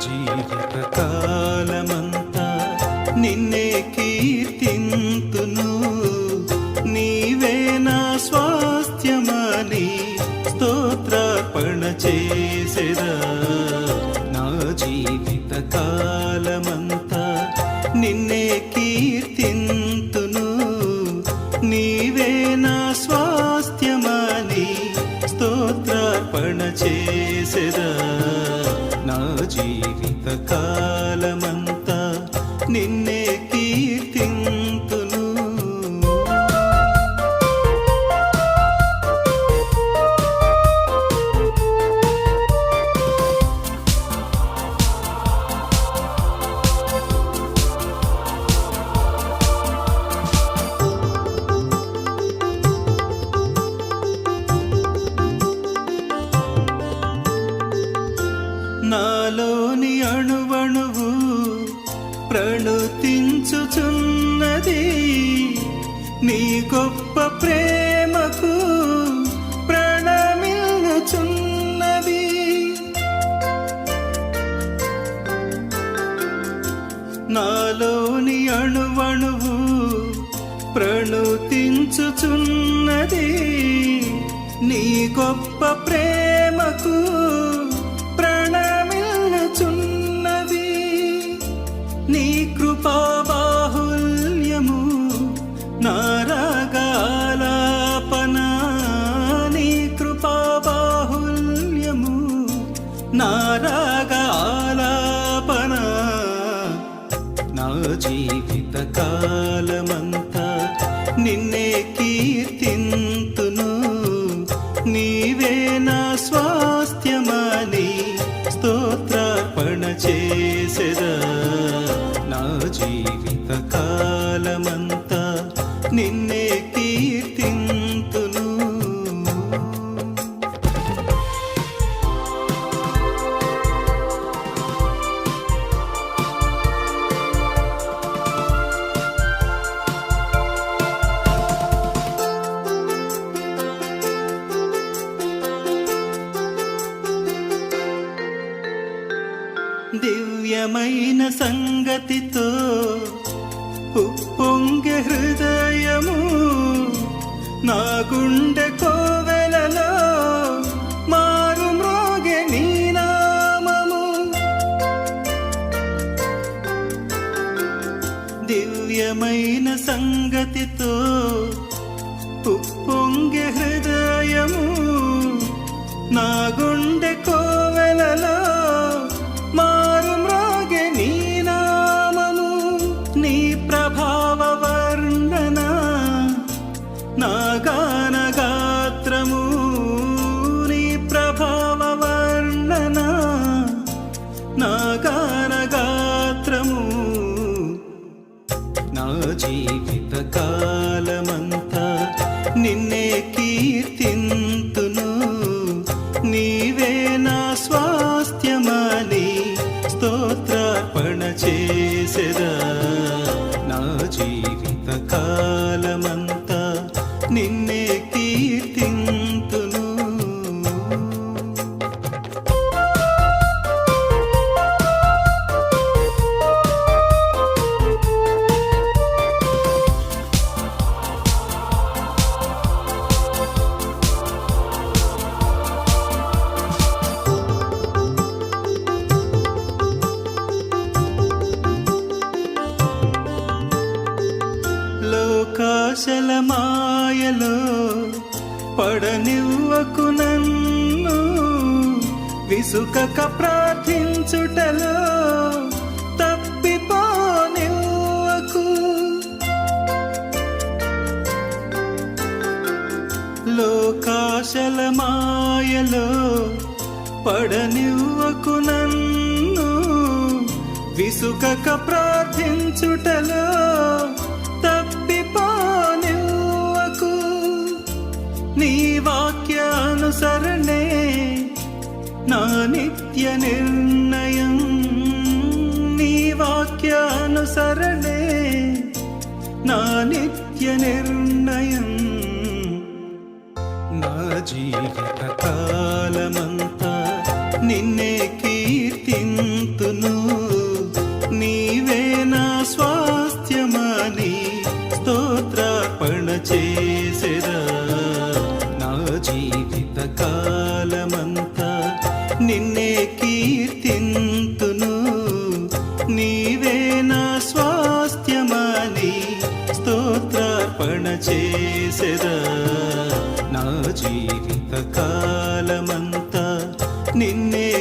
జీవిత కాలమంతా నిన్నే కీర్తింతును. నీవే నా స్వాస్థ్యమని స్తోత్రార్పణ చేసేదా నా జీవిత కాలమంతా నిన్నే కీర్తింతును. నీవే నా స్వాస్థ్యమని స్తోత్రార్పణ నా జీవిత నాలోని అణువణువు ప్రణుతించుచున్నది. నీ గొప్ప ప్రేమకు ప్రణమిల్లుచున్నది. నాలోని అణువణువు ప్రణుతించుచున్నది. నీ గొప్ప ప్రేమకు ప్రణమిల్లుచున్నది నీ కృపా బాహుల్యము నారాగాలాపన నీ కృపా బాహుల్యము నారాగాలాపన నా జీవిత కాలమంతా నిన్నే కీర్తింతును. నీవే నా స్వాస్థ్యమని స్తోత్ర ప్రియమైన సంగతితో ఉప్పొంగె హృదయము నా గుండె కోవెలలో మారు మ్రోగె నీ నామము. దివ్యమైన సంగతితో ఉప్పొంగె హృదయము నా గుండె కాలమంతా నిన్నే విసుకక ప్రార్థించుటలో తప్పిపోనివ్వకు. లోకాశల మాయలో పడనివ్వకు నన్ను. విసుకక ప్రార్థించుటలో తప్పిపోనివ్వకు. నీ వాక్య నా నిత్య నిర్ణయం నీ వాక్యానుసరణే. నా నిత్య నిర్ణయం నా జీవిత నిన్నే కీర్తింతును. నీవే నా స్వాస్థ్యమని స్తోత్రార్పణ చేసెదా నా జీవిత కాలమంతా నిన్నే